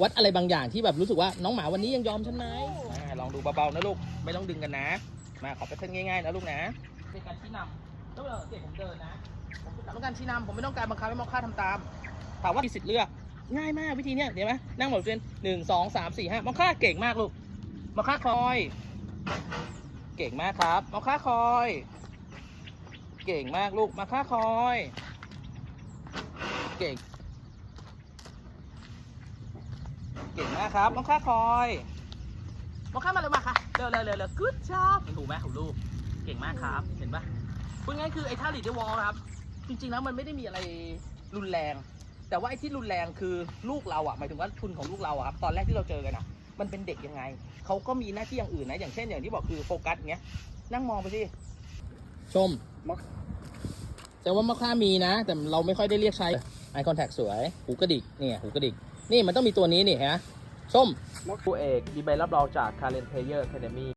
วัดอะไรบางอย่างที่แบบรู้สึกว่าน้องหมาวันนี้ยังยอมฉันไหมอ่าลองดูเบาๆนะลูกไม่ต้องดึงกันนะ มาขอแพทเทิร์นง่ายๆนะลูกนะเป็นการชี้นำแล้วเวลาเด็กผมเดินนะผมต้องการชี้นำผมไม่ต้องการบังคับให้มอคค่าทำตามถามว่ามีสิทธิ์เลือกง่ายมากวิธีเนี้ยเห็นไหมนั่งหมดเป็นหนึ่งสองสามสี่ห้ามอคค่าเก่งมากลูกมอคค่าคอย เก่งมากครับมอคค่าคอย เก่งมากลูกมอคค่าคอย เก่ง เก่งมากครับมอคค่าคอยมอคค่ามาเร็วมาค่ะ เร็วเร็วเร็วเร็ว good job เห็นถูกไหมของลูก เก่งมากครับ เห็นปะพูดง่ายๆคือไอ้ท่าลีดเดอร์วอลครับ จริงๆแล้วมันไม่ได้มีอะไรรุนแรง แต่ว่าไอ้ที่รุนแรงคือลูกเราอะ หมายถึงว่าทุนของลูกเราอะครับ ตอนแรกที่เราเจอกันอะ มันเป็นเด็กยังไง เขาก็มีหน้าที่อย่างอื่นนะ อย่างเช่นอย่างที่บอกคือโฟกัสอย่างเงี้ย นั่งมองไปสิ ชมมอคแต่ว่ามะค่ามีนะ แต่เราไม่ค่อยได้เรียกใช้ eye contact สวย หูกระดิกเนี่ยหูกระดิก นี่มันต้องมีตัวนี้นี่ฮะส้มคผู้เอกมีใบรับรองจาก Current Player Academy